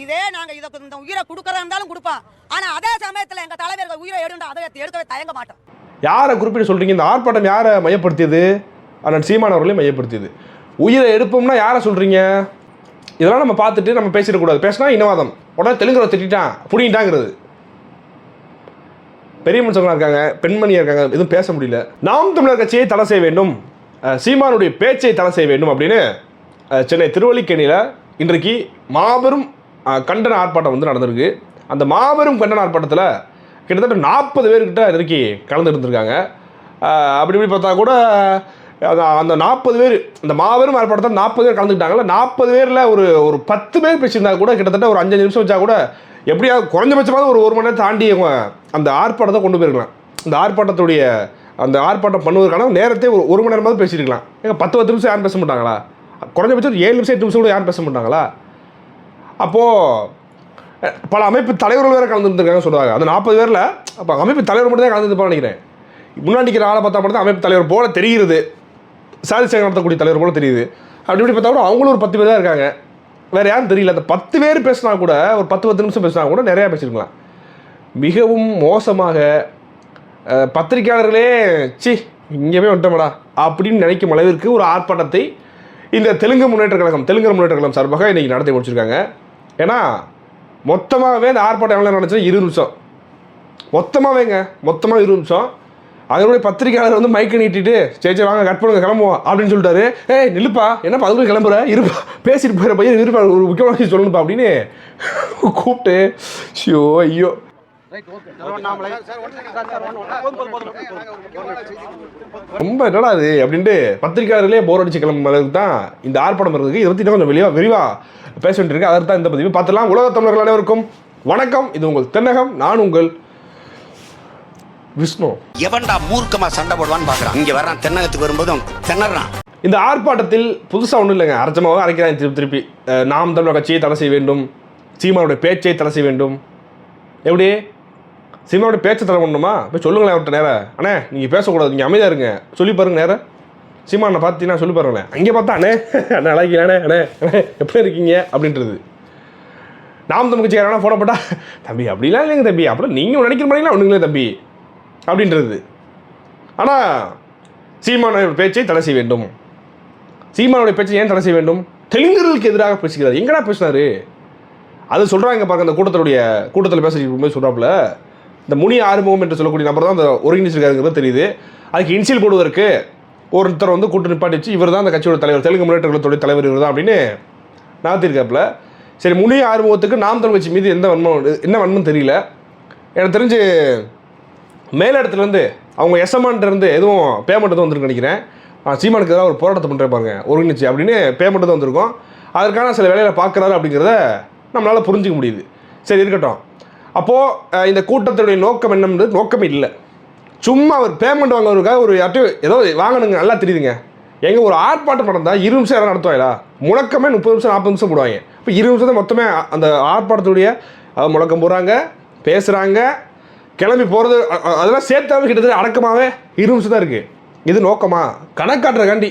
இதே நாங்கள் இதை இந்த உயிரை கொடுக்கறதா இருந்தாலும் கொடுப்போம் ஆனால் அதே சமயத்தில் எங்கள் தலைவர்கள் உயிரை எடுண்டா அதை எடுக்கவே தயங்க மாட்டோம். யாரை குறிப்பிட்டு சொல்கிறீங்க இந்த ஆர்ப்பாட்டம் யாரை மையப்படுத்தியது? அண்ணன் சீமான் அவர்களையும் மையப்படுத்தியது. உயிரை எடுப்போம்னா யாரை சொல்கிறீங்க இதெல்லாம் நம்ம பார்த்துட்டு நம்ம பேசிடக்கூடாது பேசினா இனவாதம். உடனே தெலுங்குல திட்டான் புடிங்கிட்டாங்கிறது. பெரிய மனுஷங்களாக இருக்காங்க பெண்மணியாக இருக்காங்க எதுவும் பேச முடியல. நாம் தமிழர் கட்சியை தடை செய்ய வேண்டும். சீமானுடைய பேச்சை தடை செய்ய வேண்டும் அப்படின்னு சென்னை திருவள்ளிக்கேணியில் இன்றைக்கு மாபெரும் கண்டன ஆர்ப்பாட்டம் வந்து நடந்திருக்கு. அந்த மாபெரும் கண்டன ஆர்ப்பாட்டத்தில் கிட்டத்தட்ட நாற்பது பேர்கிட்ட நெருக்கி கலந்துருந்துருக்காங்க அப்படி இப்படி பார்த்தா கூட அந்த நாற்பது பேர் இந்த மாபெரும் ஆர்ப்பாட்டத்தில் நாற்பது பேர் கலந்துக்கிட்டாங்கல்ல நாற்பது பேரில் ஒரு ஒரு பத்து பேர் பேசியிருந்தா கூட கிட்டத்தட்ட ஒரு அஞ்சஞ்சு நிமிஷம் வச்சா கூட எப்படியாவது குறைஞ்சபட்சமாக ஒரு ஒரு மணி நேரம் தாண்டி அவங்க அந்த ஆர்ப்பாட்டத்தை கொண்டு போயிருக்கலாம். இந்த ஆர்ப்பாட்டத்துடைய அந்த ஆர்ப்பாட்டம் பண்ணுவதற்கான நேரத்தை ஒரு ஒரு மணி நேரமாவது பேசியிருக்கலாம். ஏங்க பத்து பத்து நிமிஷம் யாரும் பேச மாட்டாங்களா? குறைஞ்சபட்சம் ஒரு ஏழு நிமிஷம் எட்டு நிமிஷம் கூட யாரும் பேச மாட்டாங்களா? அப்போது பல அமைப்பு தலைவர்கள் வேறு கலந்துருந்துருக்காங்க சொல்லுவாங்க அந்த நாற்பது பேரில் அப்போ அமைப்பு தலைவர் மட்டும் தான் கலந்துருப்பான்னு நினைக்கிறேன். முன்னாடி நிற்கிற ஆளை பார்த்தா மட்டும் தான் அமைப்பு தலைவர் போல தெரிகிறது. சாதி நடத்தக்கூடிய தலைவர் போல தெரியுது. அப்படி இப்படி பார்த்தா கூட அவங்களும் ஒரு பத்து பேர் தான் இருக்காங்க. வேறு யாரும் தெரியல. அந்த பத்து பேர் பேசினா கூட ஒரு பத்து பத்து நிமிஷம் பேசினா கூட நிறையா பேசியிருக்கலாம் மிகவும் மோசமாக பத்திரிக்கையாளர்களே சி இங்கேயுமே வந்துட்டோம்டா அப்படின்னு நினைக்கும் அளவிற்கு ஒரு ஆர்ப்பாட்டத்தை இந்த தெலுங்கு முன்னேற்ற கழகம் தெலுங்கு முன்னேற்ற கழகம் சார்பாக இன்றைக்கி நடத்தி முடிச்சிருக்காங்க. ஏன்னா மொத்தமாகவே இந்த ஆர்ப்பாட்டம் எவ்வளோ நடந்துச்சுன்னா இரு நிமிஷம். மொத்தமாகவேங்க மொத்தமாக இரு நிமிஷம். அதனுடைய பத்திரிக்கையாளர் வந்து மைக்கை நீட்டிட்டு சரி சரி வாங்க கட் பண்ணுங்க கிளம்புவோம் அப்படின்னு சொல்லிட்டாரு. ஏய் நில்லுப்பா என்னப்பா அதுக்குள்ள கிளம்புற? இருப்பா பேசிட்டு போயிட பையன் இருப்பா ஒரு முக்கியமான சொல்லணும்ப்பா அப்படின்னு கூப்பிட்டு ஐயோ ஐயோ. ரொம்ப என்னடா அது அப்படின்ட்டு பத்திரிக்கையாளர்களே போர் அடிச்சு கிளம்பும் அளவுக்கு தான் இந்த ஆர்ப்பாட்டம் இருக்குது இதை பற்றி இன்னும் கொஞ்சம் வெளியாக விரிவாக பேச வேண்டியிருக்கு. அதற்கு தான் இந்த பதிவு பார்த்துலாம் உலக தமிழர்கள் அனைவருக்கும் வணக்கம். இது உங்கள் தென்னகம். நான் உங்கள் விஷ்ணு. எவன்டா மூர்க்கமா சண்டை போடுவான்னு பாக்குறான். இங்க வர்றான். தென்னகத்துக்கு வரும்போதும் திணறான். இந்த ஆர்ப்பாட்டத்தில் புதுசாக ஒன்றும் இல்லைங்க. அரைச்சமாக அரைக்கிறாங்க திருப்பி திருப்பி. நாம் தமிழர் கட்சியை தடை செய்ய வேண்டும். சீமானுடைய பேச்சை தடை செய்ய வேண்டும். எப்படி? சீமானுடைய பேச்சை தர பண்ணணுமா போய் சொல்லுங்களேன் அவர்கிட்ட நேரம் அண்ணே நீங்கள் பேசக்கூடாது நீங்கள் அமைதியாக இருங்க. சொல்லி பாருங்க நேரம் அண்ணன் பார்த்தீங்கன்னா சொல்லி பாருங்களேன். அங்கே பார்த்தா அண்ணே அண்ணே அழகிய அண்ணே அண்ணே அண்ணே எப்படி இருக்கீங்க? அப்படின்றது. நாம் தமிழ் கட்சிக்காரனா ஃபோனை போட்டா தம்பி அப்படிலாம் இல்லைங்க தம்பி. அப்புறம் நீங்கள் நினைக்கிற மாதிரிலாம் ஒன்றுங்களே தம்பி. அப்படின்றது. ஆனால் சீமானோட பேச்சை தடை செய்ய வேண்டும். சீமானுடைய பேச்சை ஏன் தடை செய்ய வேண்டும்? தெலுங்கர்களுக்கு எதிராக பேசுகிறார். எங்கடா பேசினார்? அது சொல்கிறாங்க பாருங்க அந்த கூட்டத்தினுடைய கூட்டத்தில் பேசிட்டு இருக்கும்போது சொல்கிறாப்புல இந்த முனி ஆறுமுகம் என்று சொல்லக்கூடிய நபர் தான் அந்த ஒருங்கிணைச்சிருக்காருங்கிறது தெரியுது. அதுக்கு இன்சியல் போடுவதற்கு ஒருத்தர் வந்து கூட்டு நிப்பாட்டிச்சு. இவர் தான் அந்த கட்சியோட தலைவர். தெலுங்கு முன்னேற்றத்துடைய தலைவர் இவர் தான் அப்படின்னு நடத்தியிருக்காப்புல சரி முனி ஆறுமுகத்துக்கு நாம் தமிழ் கட்சி மீது எந்த வன்மம் என்ன வன்மம் தெரியல. எனக்கு தெரிஞ்சு மேலிடத்துலேருந்து அவங்க எஸ்எம்ஆன்ட்டிருந்து எதுவும் பேமெண்ட் தான் வந்துருக்கு நினைக்கிறேன். சீமானுக்கு எதாவது ஒரு போராட்டத்தை பண்ணுற பாருங்க. ஒருங்கிணைச்சு அப்படின்னு பேமெண்ட் தான் வந்திருக்கும். அதற்கான சில வேலையில் பார்க்குறாரு அப்படிங்கிறத நம்மளால் புரிஞ்சிக்க முடியுது. சரி இருக்கட்டும். அப்போது இந்த கூட்டத்துடைய நோக்கம் என்னன்றது நோக்கம் இல்லை. சும்மா அவர் பேமெண்ட் வாங்குறதுக்காக ஒரு யார்ட்டு ஏதோ வாங்கணுங்க நல்லா தெரியுதுங்க. எங்க ஒரு ஆர்ப்பாட்டம் நடந்தால் இரு நிமிஷம் யாரும் நடத்துவாங்களா? முழக்கமே முப்பது நிமிஷம் நாற்பது நிமிஷம் போடுவாங்க. இப்போ இரு நிமிஷத்தை மொத்தமே அந்த ஆர்ப்பாட்டத்துடைய முழக்கம் போடுறாங்க பேசுகிறாங்க கிளம்பி போகிறது அதெல்லாம் சேர்த்தாவே கிட்டத்தட்ட அடக்கமாகவே இரு நிமிஷம் தான் இருக்குது இது நோக்கமா? கணக்காட்டுறக்காண்டி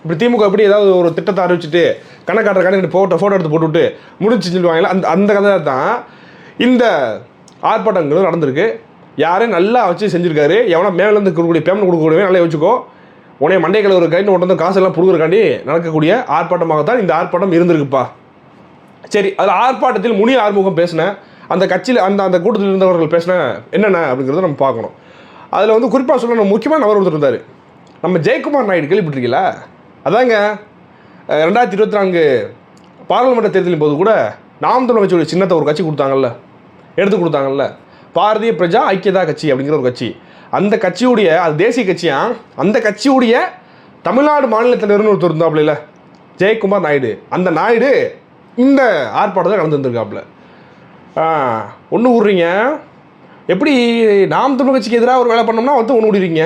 இப்படி திமுக எப்படி ஏதாவது ஒரு திட்டத்தை அறிவிச்சிட்டு கணக்காட்டுறக்காண்டி போட்டோ ஃபோட்டோ எடுத்து போட்டுவிட்டு முடிச்சு சொல்லுவாங்களா அந்த அந்த கதை தான் இந்த ஆர்ப்பாட்டங்களும் நடந்திருக்கு. யாரையும் நல்லா வச்சு செஞ்சுருக்காரு. எவனா மேலேருந்து கொடுக்கக்கூடிய பேமெண்ட் கொடுக்கக்கூடிய நல்லா வச்சுக்கோ. உனைய மண்டை ஒரு கைன்னு ஒன்று வந்து காசெல்லாம் புடுங்குறக்காண்டி நடக்கக்கூடிய ஆர்ப்பாட்டமாகத்தான் இந்த ஆர்ப்பாட்டம் இருந்திருக்குப்பா. சரி அதில் ஆர்ப்பாட்டத்தில் முனி ஆறுமுகம் பேசினேன் அந்த கட்சியில் அந்த அந்த கூட்டத்தில் இருந்தவர்கள் பேசின என்னென்ன அப்படிங்கிறத நம்ம பார்க்கணும். அதில் வந்து குறிப்பாக சொல்லணும் முக்கியமான நபர் ஒருத்தர் இருந்தார். நம்ம ஜெயக்குமார் நாயுடு கேள்விப்பட்டிருக்கீங்களா? அதாங்க ரெண்டாயிரத்தி இருபத்தி நான்கு பாராளுமன்ற தேர்தலின் போது கூட நாம் தமிழ் கட்சியோட சின்னத்தை ஒரு கட்சி கொடுத்தாங்கல்ல எடுத்து கொடுத்தாங்கல்ல. பாரதிய பிரஜா ஐக்கியதா கட்சி அப்படிங்கிற ஒரு கட்சி. அந்த கட்சியுடைய அது தேசிய கட்சியா? அந்த கட்சியுடைய தமிழ்நாடு மாநிலத்தில் ஒருத்தர் இருந்தாப்புல ஜெயக்குமார் நாயுடு. அந்த நாயுடு இந்த ஆர்ப்பாட்டத்தில் கலந்துருந்துருக்காப்புல ஒன்று விட்றீங்க எப்படி நாம் தமிழ் கட்சிக்கு எதிராக ஒரு வேலை பண்ணோம்னா ஒருத்தர் ஒன்று விடுறீங்க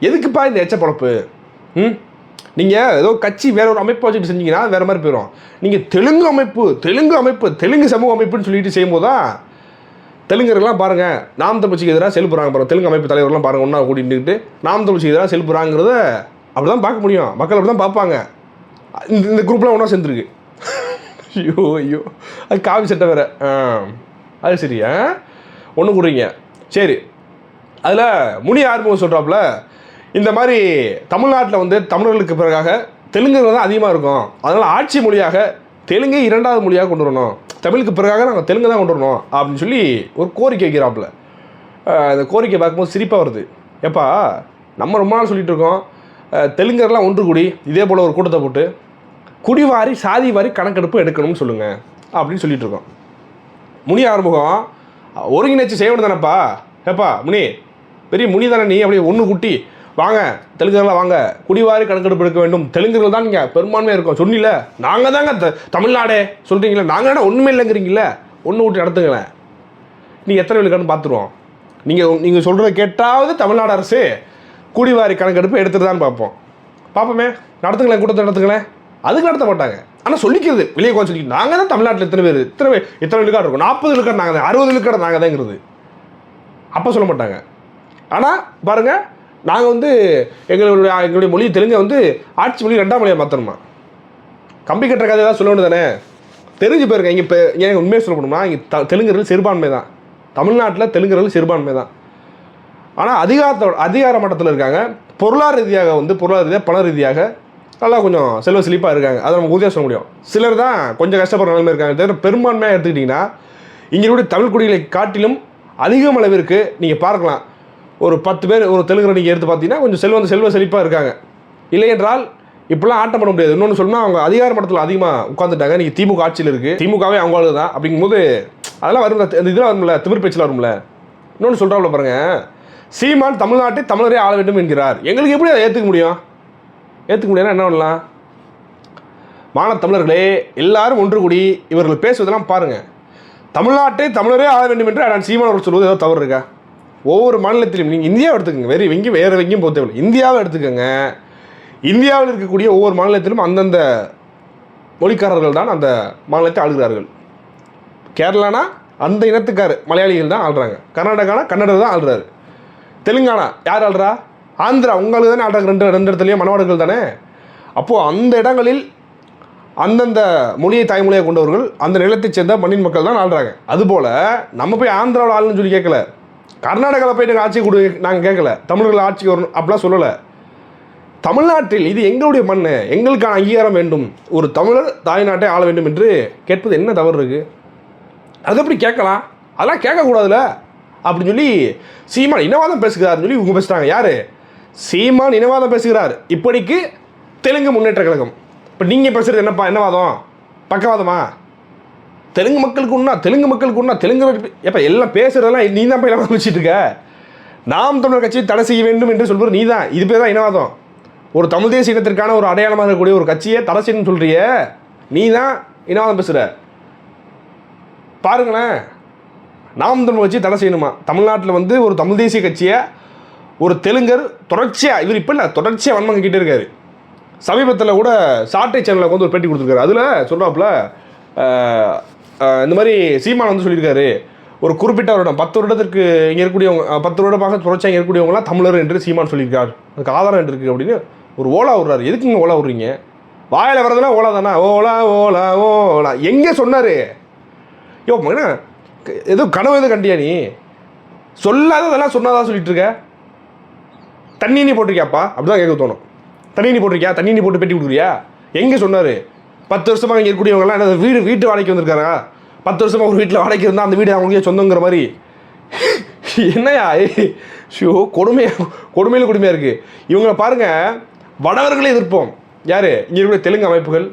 எதுக்குப்பா இந்த எச்ச பொழப்பு? ம்? நீங்கள் ஏதோ கட்சி வேற ஒரு அமைப்பு வச்சுட்டு செஞ்சீங்கன்னா வேற மாதிரி போயிடும் நீங்கள் தெலுங்கு அமைப்பு தெலுங்கு அமைப்பு தெலுங்கு சமூக அமைப்புன்னு சொல்லிட்டு செய்யும்போது தான் தெலுங்கர்கள்லாம் பாருங்க நாம் தமிழ்ச்சிக்கு எதிராக செல்புறாங்க பாருங்க. தெலுங்கு அமைப்பு தலைவர்லாம் பாருங்க ஒன்றா கூட்டிட்டு நாம் தமிழ்ச்சிக்கு எதிராக செல்புறாங்கிறத அப்படி தான் பார்க்க முடியும். மக்கள் அப்படி தான் பார்ப்பாங்க. இந்த இந்த குரூப்லாம் ஒன்றா சேர்ந்துருக்கு. ஐயோ ஐயோ. அது காவி சட்டை வேற. ஆ அது சரியா ஒன்று கொடுறீங்க சரி. அதில் முனி ஆறுமுகம் சொல்கிறாப்புல இந்த மாதிரி தமிழ்நாட்டில் வந்து தமிழர்களுக்கு பிறகாக தெலுங்குகள் தான் அதிகமாக இருக்கும். அதனால் ஆட்சி மொழியாக தெலுங்கை இரண்டாவது மொழியாக கொண்டு வரணும். தமிழுக்கு பிறகாக நாங்கள் தெலுங்கு தான் கொண்டு வரணும் அப்படின்னு சொல்லி ஒரு கோரிக்கை வைக்கிறாப்புல. அந்த கோரிக்கை பார்க்கும்போது சிரிப்பாக வருது. ஏப்பா நம்ம ரொம்ப நாள் சொல்லிட்டு இருக்கோம். தெலுங்கர்லாம் ஒன்று கூடி இதே போல் ஒரு கூட்டத்தை போட்டு குடிவாரி சாதி வாரி கணக்கெடுப்பு எடுக்கணும்னு சொல்லுங்கள் அப்படின்னு சொல்லிட்டு இருக்கோம். முனி ஆறுமுகம் ஒருங்கிணைச்சு செய்ய வேண்டியதானப்பா ஏப்பா முனி பெரிய முனி தானே நீ அப்படியே ஒன்று குட்டி வாங்க தெலுங்கர்லாம் வாங்க. குடிவாரி கணக்கெடுப்பு எடுக்க வேண்டும். தெலுங்குகள் தான் நீங்கள் பெரும்பான்மையாக இருக்கோம். சொன்னில நாங்கள் தாங்க த- தமிழ்நாடே. சொல்கிறீங்களே நாங்கள் என்ன ஒன்றுமே இல்லைங்கிறீங்களே ஒன்று விட்டு நடத்துங்களேன். நீங்கள் எத்தனை விழுக்கான்னு பார்த்துருவோம். நீங்கள் நீங்கள் சொல்கிறத கேட்டாவது தமிழ்நாடு அரசு குடிவாரி கணக்கெடுப்பு எடுத்துருதான்னு பார்ப்போம். பார்ப்போமே. நடத்துங்களேன் கூட்டத்தை நடத்துங்களேன். அதுக்கு நடத்த மாட்டாங்க. ஆனால் சொல்லிக்கிறது வெளியே கொஞ்சம் சொல்லி நாங்கள் தான் தமிழ்நாட்டில் இத்தனை பேர்? இத்தனை பேர் இத்தனை விழுக்காடு இருக்கும் நாற்பது விழுக்காடு நாங்கள் தான். அறுபது விழுக்காடு நாங்கள் தாங்கிறது. அப்போ சொல்ல மாட்டாங்க. ஆனால் பாருங்கள் நாங்கள் வந்து எங்களுடைய எங்களுடைய மொழி தெலுங்கை வந்து ஆட்சி மொழி ரெண்டாம் மொழியாக மாற்றணுமா கம்பி கட்டுற கதை ஏதாவது சொல்ல தானே தெரிஞ்சு போயிருங்க இங்கே இப்போ ஏன் உண்மையை சொல்லப்படணும்னா இங்கே த தெலுங்குறது சிறுபான்மை தான் தமிழ்நாட்டில் தெலுங்குறது சிறுபான்மை தான் ஆனால் அதிகாரத்தோட அதிகார மட்டத்தில் இருக்காங்க. பொருளாதார ரீதியாக வந்து பொருளாதார ரீதியாக பண ரீதியாக நல்லா கொஞ்சம் செல்வ செழிப்பாக இருக்காங்க. அதை நம்ம உறுதியாக சொல்ல முடியும். சிலர் தான் கொஞ்சம் கஷ்டப்படுற நிலைமை இருக்காங்க. தவிர பெரும்பான்மையாக எடுத்துக்கிட்டிங்கன்னா இங்கே தமிழ் குடிகளை காட்டிலும் அதிகம் அளவிற்கு நீங்கள் பார்க்கலாம். ஒரு பத்து பேர் ஒரு தெலுங்கு நடிகை எடுத்து பார்த்தீங்கன்னா கொஞ்சம் செல்வ செல்வ செழிப்பாக இருக்காங்க. இல்லையென்றால் இப்படிலாம் ஆட்டம் பண்ண முடியாது. இன்னொன்று சொன்னால் அவங்க அதிகார மட்டத்தில் அதிகமாக உட்காந்துட்டாங்க நீங்கள் திமுக ஆட்சியில் இருக்குது திமுகவே அவங்க ஆளு தான் அப்படிங்கும்போது அதெல்லாம் வரும்ல இந்த இதெல்லாம் வரும்ல திமிர் பேச்சில் வரும்ல. இன்னொன்று சொல்கிறாப்புல பாருங்க. சீமான் தமிழ்நாட்டை தமிழரே ஆள வேண்டும் என்கிறார். எங்களுக்கு எப்படி அதை ஏற்றுக்க முடியும்? ஏற்றுக்க முடியாதுன்னா என்ன பண்ணலாம்? மானத் தமிழர்களே எல்லாரும் ஒன்று கூடி இவர்கள் பேசுவதெல்லாம் பாருங்கள் தமிழ்நாட்டை தமிழரே ஆள வேண்டும் என்று நான் சீமான் அவர் சொல்வது ஏதோ தவறு இருக்கா? ஒவ்வொரு மாநிலத்திலும் நீங்கள் இந்தியாவை எடுத்துக்கோங்க. வேறு எங்கேயும் வேறு எங்கேயும் போக தேவையில்லை. இந்தியாவை எடுத்துக்கோங்க. இந்தியாவில் இருக்கக்கூடிய ஒவ்வொரு மாநிலத்திலும் அந்தந்த மொழிக்காரர்கள் தான் அந்த மாநிலத்தை ஆளுகிறார்கள். கேரளானா அந்த இனத்துக்கார் மலையாளிகள் தான் ஆள்றாங்க. கர்நாடகானா கன்னடர் தான் ஆள்றாரு. தெலுங்கானா யார் ஆள்றா? ஆந்திரா உங்களுக்கு தானே ஆள்றாங்க. ரெண்டு ரெண்டு இடத்துலையும் மனவாடுகள் தானே? அப்போது அந்த இடங்களில் அந்தந்த மொழியை தாய்மொழியாக கொண்டவர்கள் அந்த நிலத்தைச் சேர்ந்த மண்ணின் மக்கள் தான் ஆள்றாங்க. அதுபோல் நம்ம போய் ஆந்திராவில் ஆளுன்னு சொல்லி கேட்கல. கர்நாடகாவில் போய் நாங்கள் ஆட்சி கொடு நாங்கள் கேட்கல தமிழர்கள் ஆட்சிக்கு வரணும் அப்படிலாம் சொல்லலை. தமிழ்நாட்டில் இது எங்களுடைய மண் எங்களுக்கான அங்கீகாரம் வேண்டும். ஒரு தமிழர் தாய்நாட்டை ஆள வேண்டும் என்று கேட்பது என்ன தவறு இருக்குது அது எப்படி கேட்கலாம்? அதெல்லாம் கேட்கக்கூடாதுல அப்படின்னு சொல்லி சீமான் இனவாதம் பேசுகிறார்னு சொல்லி இவங்க பேசுகிறாங்க யார்? சீமான் இனவாதம் பேசுகிறார். இப்படிக்கு தெலுங்கு முன்னேற்ற கழகம். இப்போ நீங்கள் பேசுகிறது என்னப்பா என்னவாதம்? பக்கவாதமா? தெலுங்கு மக்களுக்கு ஒன்றா தெலுங்கு மக்களுக்கு ஒன்றா தெலுங்கு எப்போ எல்லாம் பேசுகிறதெல்லாம் நீ தான் போய் எல்லாம் வச்சுட்டு இருக்க? நாம் தமிழர் கட்சியை தடை செய்ய வேண்டும் என்று சொல்வது நீ தான். இது பேர் தான் இனவாதம். ஒரு தமிழ் தேசிய இனத்திற்கான ஒரு அடையாளமாக இருக்கக்கூடிய ஒரு கட்சியை தடை செய்யணும்னு சொல்கிறிய நீ தான் இனவாதம் பேசுகிற பாருங்களேன். நாம் தமிழ் கட்சி தடை செய்யணுமா? தமிழ்நாட்டில் வந்து ஒரு தமிழ் தேசிய கட்சியை ஒரு தெலுங்கர் தொடர்ச்சியாக இவர் இப்போ இல்லை தொடர்ச்சியாக வன்மங்கிட்டே இருக்காரு. சமீபத்தில் கூட சாட்டை சேனலுக்கு வந்து ஒரு பேட்டி கொடுத்துருக்காரு. அதில் சொல்கிறாப்புல இந்த மாதிரி சீமான் வந்து சொல்லியிருக்காரு. ஒரு குறிப்பிட்ட வருடம் பத்து வருடத்திற்கு இங்கே இருக்கக்கூடியவங்க பத்து வருடமாக தொடர்ச்சியாக இங்கே இருக்கக்கூடியவங்களாம் தமிழர் என்று சீமான் சொல்லியிருக்கார். அதுக்கு ஆதாரம் என்று இருக்குது அப்படின்னு ஒரு ஓலா விடுறாரு. எதுக்குங்க ஓலா விடுறீங்க? வாயில் வர்றதுனா ஓலா தானே? ஓலா ஓலா ஓலா. எங்கே சொன்னார்? யோ மகனா ஏதோ கனவு எதுவும் கண்டியா நீ? சொல்லாததெல்லாம் சொன்னாதான் சொல்லிட்டு இருக்க தண்ணி நீ போட்டிருக்கியாப்பா? அப்படிதான் கேட்க தோணும். தண்ணி நீ போட்டிருக்கியா? தண்ணி நீ போட்டு பெட்டி கொடுக்குறியா? எங்கே சொன்னார்? பத்து வருஷமாக இங்கே இருக்கக்கூடியவங்களாம் என்ன வீடு வீட்டு வாடகைக்கு வந்திருக்காங்க. பத்து வருஷமாக ஒரு வீட்டில் வாடகைக்கு இருந்தால் அந்த வீடு அவங்களுக்கே சொந்தங்கிற மாதிரி. என்னையா ஷோ கொடுமையாக கொடுமையில் கொடுமையாக இருக்குது இவங்களை பாருங்க வடவர்களை எதிர்ப்போம். யார்? இங்கே இருக்கக்கூடிய தெலுங்கு அமைப்புகள்.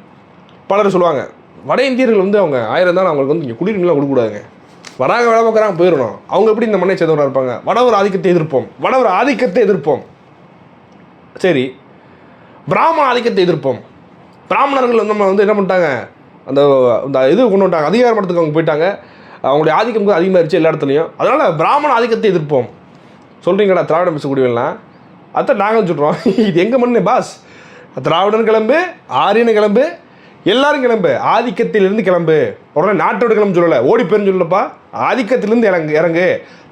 பலர் சொல்லுவாங்க வட இந்தியர்கள் வந்து அவங்க ஆயிரம் தான் அவங்களுக்கு வந்து இங்கே குடியுரிமைலாம் கொடுக்கக்கூடாதுங்க. வராங்க வேலை பார்க்குறாங்க போயிடணும். அவங்க எப்படி இந்த மண்ணை சேர்ந்தவராக இருப்பாங்க? வடவர் ஆதிக்கத்தை எதிர்ப்போம். வடவர் ஆதிக்கத்தை எதிர்ப்போம். சரி பிராமண ஆதிக்கத்தை எதிர்ப்போம். பிராமணர்கள் வந்து நம்ம வந்து என்ன பண்ணிட்டாங்க அந்த அந்த இது கொண்டு வந்துட்டாங்க அதிகார மட்டத்துக்கு அவங்க போயிட்டாங்க. அவங்களுடைய ஆதிக்கம் கூட அதிகமாகிடுச்சு எல்லா இடத்துலையும். அதனால் பிராமண ஆதிக்கத்தை எதிர்ப்போம். சொல்கிறீங்களா திராவிடம் பேசக்கூடியவங்களாம் அதான் நாங்களும் சொல்கிறோம் இது எங்கள் மண்ணு பாஸ். திராவிடன் கிளம்பு ஆரியன கிளம்பு எல்லாரும் கிளம்பு. ஆதிக்கத்திலிருந்து கிளம்பு. உடனே நாட்டோட கிளம்பு சொல்லலை. ஓடி போயிருன்னு சொல்லப்பா. ஆதிக்கத்திலிருந்து இறங்கு இறங்கு.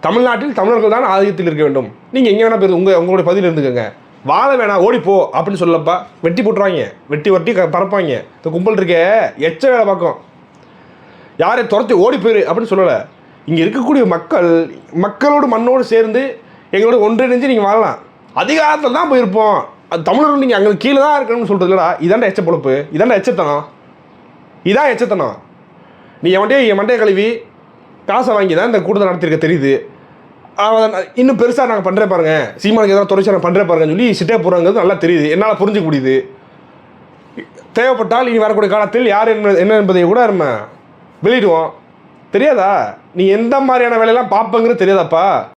தமிழ்நாட்டில் தமிழர்கள் தான் ஆதிக்கத்தில் இருக்க வேண்டும். நீங்கள் எங்கே வேணால் போயிரு உங்கள் உங்களுடைய பதிவில் இருந்துக்கோங்க. வாழ வேணாம் ஓடிப்போ அப்படின்னு சொல்லப்பா. வெட்டி போட்டுருவாங்க. வெட்டி வட்டி க- பறப்பாங்க. இந்த கும்பல் இருக்கே எச்ச வேலை பார்க்கும். யாரையும் துரத்தி ஓடி போயிரு அப்படின்னு சொல்லலை. இங்கே இருக்கக்கூடிய மக்கள் மக்களோடு மண்ணோடு சேர்ந்து எங்களோட ஒன்றிணைஞ்சு நீங்கள் வாழலாம். அதிகாரத்தில் தான் போயிருப்போம். அது தமிழர்கள் நீங்கள் அங்கே கீழே தான் இருக்கணும்னு சொல்கிறது இல்லடா. இதாண்டா எச்ச பொழப்பு. இதாண்டா எச்சத்தனம். இதான் எச்சத்தனம். நீ என் மண்டையை என் மண்டையை கழுவி காசை வாங்கி தான் இந்த கூட்டத்தை நடத்திருக்க தெரியுது. இன்னும் பெருசாக நாங்கள் பண்ணுறேன் பாருங்க. சீமானுக்கு ஏதாவது தொடர்ச்சி நான் பண்ணுறேன் பாருங்கன்னு சொல்லி சிட்டே போகிறாங்கிறது நல்லா தெரியுது. என்னால் புரிஞ்சுக்க முடியுது. தேவைப்பட்டால் இனி வரக்கூடிய காலத்தில் யார் என்ன என்ன என்பதை கூட நம்ம வெளியிடுவோம். தெரியாதா? நீ எந்த மாதிரியான வேலையெல்லாம் பார்ப்பங்கிறது தெரியாதாப்பா?